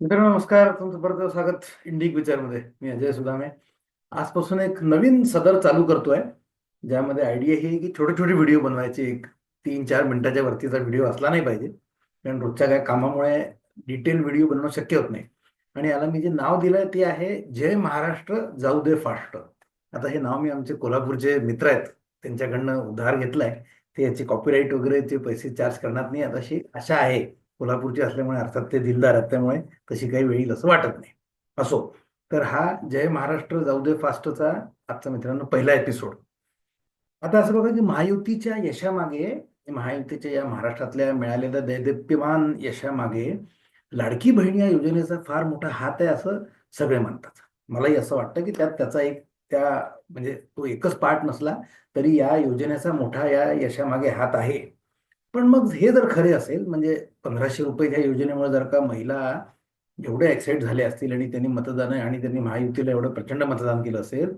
मित्रांनो नमस्कार. तुमचं परत स्वागत इंडिक विचारमध्ये मी अजय सुदामे. आजपासून एक नवीन सदर चालू करतोय ज्यामध्ये आयडिया ही की छोटे छोटे व्हिडिओ बनवायचे. एक तीन चार मिनिटाच्या वरतीचा व्हिडिओ असला नाही पाहिजे. कारण रोजच्या काय कामामुळे डिटेल व्हिडिओ बनवणं शक्य होत नाही. आणि याला मी जे नाव दिलंय ते आहे जय महाराष्ट्र जाऊ दे फास्ट आता हे नाव मी आमचे कोल्हापूरचे मित्र आहेत. त्यांच्याकडनं उधार घेतलाय. ते याचे कॉपीराईट वगैरेचे पैसे चार्ज करणार नाही. आता अशी आशा आहे. कोल्हापूरचे असल्यामुळे अर्थात ते दिलदार आहेत त्यामुळे तशी काही वेळी असं वाटत नाही. असो तर हा जय महाराष्ट्र जाऊ दे फास्टचा आजचा मित्रांनो पहिला एपिसोड आता असं बघा की महायुतीच्या यशामागे महायुतीच्या या महाराष्ट्रातल्या मिळालेल्या दैदिप्यमान यशामागे लाडकी बहिणी या योजनेचा फार मोठा हात आहे असं सगळे म्हणतात. मलाही असं वाटतं की त्यात त्याचा एक त्या म्हणजे तो एकच पार्ट नसला तरी या योजनेचा मोठा या यशामागे हात आहे. पण मग हे जर खरे असेल म्हणजे पंधराशे रुपये ह्या योजनेमुळे जर का महिला एवढे एक्साइट झाले असतील आणि त्यांनी मतदान आणि त्यांनी महायुतीला एवढं प्रचंड मतदान केलं असेल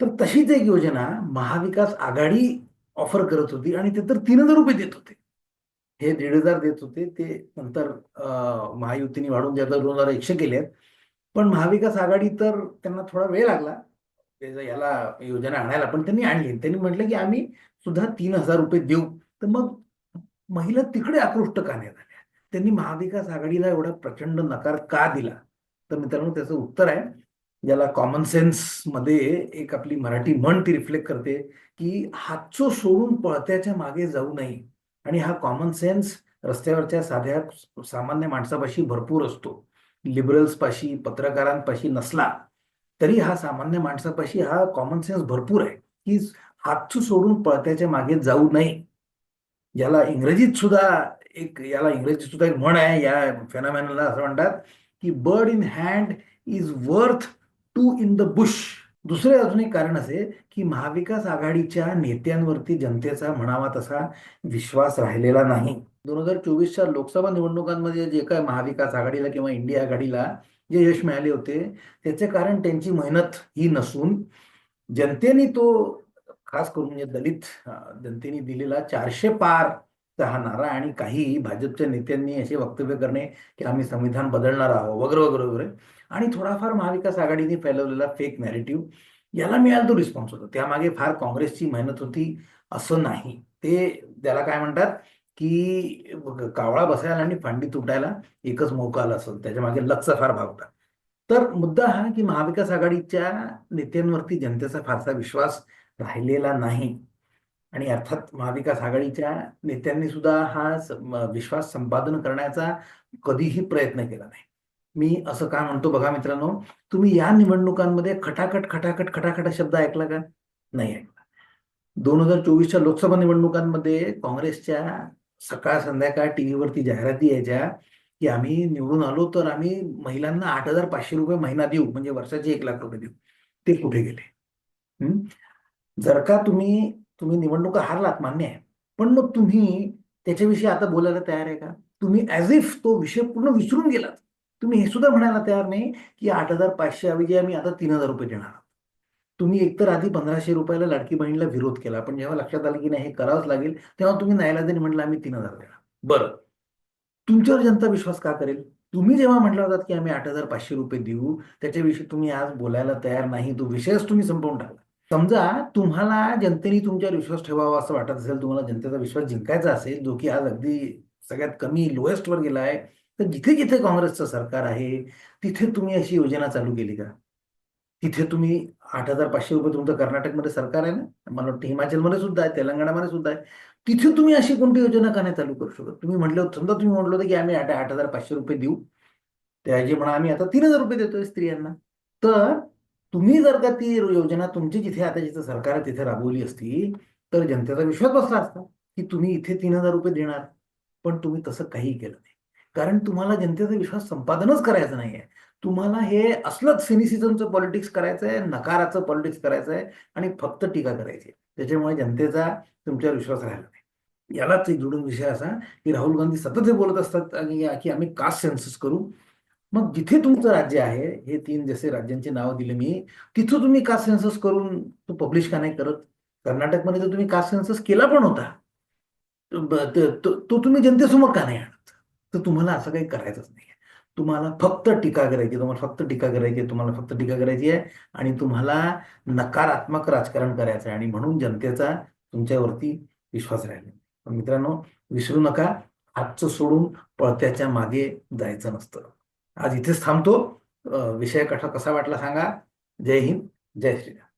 तर तशीच एक योजना महाविकास आघाडी ऑफर करत होती आणि ते तर तीन हजार रुपये देत होते. हे दीड हजार देत होते ते नंतर महायुतीने वाढून ते दोन हजार एकशे केले आहेत. पण महाविकास आघाडी तर त्यांना थोडा वेळ लागला याला योजना आणायला पण त्यांनी आणली त्यांनी म्हटलं की आम्ही सुद्धा तीन हजार रुपये देऊ. तर मग महिला तिकडे आकृष्ट का नाही झाल्या त्यांनी महाविकास आघाडीला एवढा प्रचंड नकार का दिला? तर मित्रांनो त्याचं उत्तर आहे ज्याला कॉमन सेन्समध्ये एक आपली मराठी म्हण ती रिफ्लेक्ट करते की हातचो सोडून पळत्याच्या मागे जाऊ नये. आणि हा कॉमन सेन्स रस्त्यावरच्या साध्या सामान्य माणसापाशी भरपूर असतो. लिबरल्स पाशी पत्रकारांपाशी नसला तरी हा सामान्य माणसापाशी हा कॉमन सेन्स भरपूर आहे की हातचू सोडून पळत्याच्या मागे जाऊ नये. याला इंग्रजीत सुद्धा एक याला इंग्रजीत सुद्धा एक म्हण आहे या फेनामॅनला असं म्हणतात की bird in hand is worth two in the bush दुसरे अजून एक कारण असे की महाविकास आघाडीच्या नेत्यांवरती जनतेचा म्हणावा तसा विश्वास राहिलेला नाही. दोन हजार चोवीसच्या लोकसभा निवडणुकांमध्ये जे काय महाविकास आघाडीला किंवा इंडिया आघाडीला जे यश मिळाले होते त्याचे कारण त्यांची मेहनत ही नसून जनतेने तो खास करून म्हणजे दलित जनतेने दिलेला चारशे पार हा नारा आणि काही भाजपच्या नेत्यांनी असे वक्तव्य करणे की आम्ही संविधान बदलणार आहोत वगैरे वगैरे वगैरे. आणि थोडाफार महाविकास आघाडीने फैलवलेला फेक नॅरेटिव्ह याला मिळाला तो रिस्पॉन्स होता. त्यामागे फार काँग्रेसची मेहनत होती असं नाही. ते त्याला काय म्हणतात की कावळा बसायला आणि फांडी तुटायला एकच मौका आला असेल त्याच्यामागे लक्ष फार भाग होता. तर मुद्दा हा की महाविकास आघाडीच्या नेत्यांवरती जनतेचा फारसा विश्वास राहिलेला नाही. आणि अर्थात महाविकास आघाडीच्या नेत्यांनी सुद्धा हा विश्वास संपादन करण्याचा कधीही प्रयत्न केला नाही. मी असं का म्हणतो बघा मित्रांनो तुम्ही या निवडणुकांमध्ये खटाखट खटाखट खटाखट शब्द ऐकला का? नाही ऐकला. दोन हजार चोवीसच्या लोकसभा निवडणुकांमध्ये काँग्रेसच्या सकाळ संध्याकाळ टीव्हीवरती जाहिराती यायच्या की आम्ही निवडून आलो तर आम्ही महिलांना आठ हजार पाचशे रुपये महिना देऊ म्हणजे वर्षाचे एक लाख रुपये देऊ. ते कुठे गेले? हम्म? जर का तुम्ही तुम्ही निवडणुका हारलात मान्य आहे. पण मग तुम्ही त्याच्याविषयी आता बोलायला तयार आहे का? तुम्ही ऍज इफ तो विषय पूर्ण विसरून गेलात. तुम्ही हे सुद्धा म्हणायला तयार नाही की आठ हजार पाचशे ऐवजी आम्ही आता तीन हजार रुपये देणार आहोत. तुम्ही एकतर आधी पंधराशे रुपयाला लाडकी बहिणीला विरोध केला पण जेव्हा लक्षात आलं की नाही हे करावंच लागेल तेव्हा तुम्ही नाईलाजाने म्हटलं आम्ही तीन हजार देणार. बरं. तुमच्यावर जनता विश्वास का करेल? तुम्ही जेव्हा म्हटलं होतात की आम्ही आठ हजार पाचशे रुपये देऊ त्याच्याविषयी तुम्ही आज बोलायला तयार नाही तो विषयच तुम्ही संपवून टाकला. समजा तुम्हाला जनतेने तुमच्यावर विश्वास ठेवावा असं वाटत असेल तुम्हाला जनतेचा विश्वास जिंकायचा असेल जो की आज अगदी सगळ्यात कमी लोएस्ट वर गेला आहे तर जिथे जिथे काँग्रेसचं सरकार आहे तिथे तुम्ही अशी योजना चालू केली का? तिथे तुम्ही आठ हजार पाचशे रुपये तुमचं कर्नाटकमध्ये सरकार आहे ना मला वाटतं हिमाचलमध्ये सुद्धा आहे तेलंगणामध्ये सुद्धा आहे तिथे तुम्ही अशी कोणती योजना का नाही चालू करू शकत? तुम्ही म्हटलं समजा तुम्ही म्हटलं होतं की आम्ही आठ आठ हजार पाचशे रुपये देऊ त्याऐवजी म्हणा आम्ही आता तीन हजार रुपये देतोय स्त्रियांना. तर तुम्ही जर का ती योजना तुमची जिथे आता जिथं सरकार तिथे राबवली असती तर जनतेचा विश्वास बसला असता की तुम्ही इथे तीन हजार रुपये देणार. पण तुम्ही तसं काही केलं नाही. कारण तुम्हाला जनतेचा विश्वास संपादनच करायचं नाहीये. तुम्हाला हे असलंच सिनिसिझमचं पॉलिटिक्स करायचं आहे नकाराचं पॉलिटिक्स करायचं आहे आणि फक्त टीका करायची. आहे. त्याच्यामुळे जनतेचा तुमच्यावर विश्वास राहिला नाही. यालाच एक जोडून विषय असा की राहुल गांधी सतत हे बोलत असतात आणि की आम्ही कास्ट सेन्सस करू. मग जिथे तुमचं राज्य आहे हे तीन जसे राज्यांची नावं दिले मी तिथं तुम्ही कास्ट सेन्सस करून तो पब्लिश का नाही करत? कर्नाटकमध्ये तर तुम्ही कास्ट सेन्सस केला पण होता. तो तो तुम्ही जनतेसमोर का नाही आणत? तर तुम्हाला असं काही करायचंच नाही. तुम्हाला फक्त टीका करायची तुम्हाला फक्त टीका करायची आहे, तुम्हाला फक्त टीका करायची आहे आणि तुम्हाला नकारात्मक राजकारण करायचं आहे आणि म्हणून जनतेचा तुमच्यावरती विश्वास राहिला. पण मित्रांनो विसरू नका. आजचं सोडून पळत्याच्या मागे जायचं नसतं. आज इथेच थांबतो. विषय कसा कसा वाटला सांगा. जय हिंद जय श्रीराम.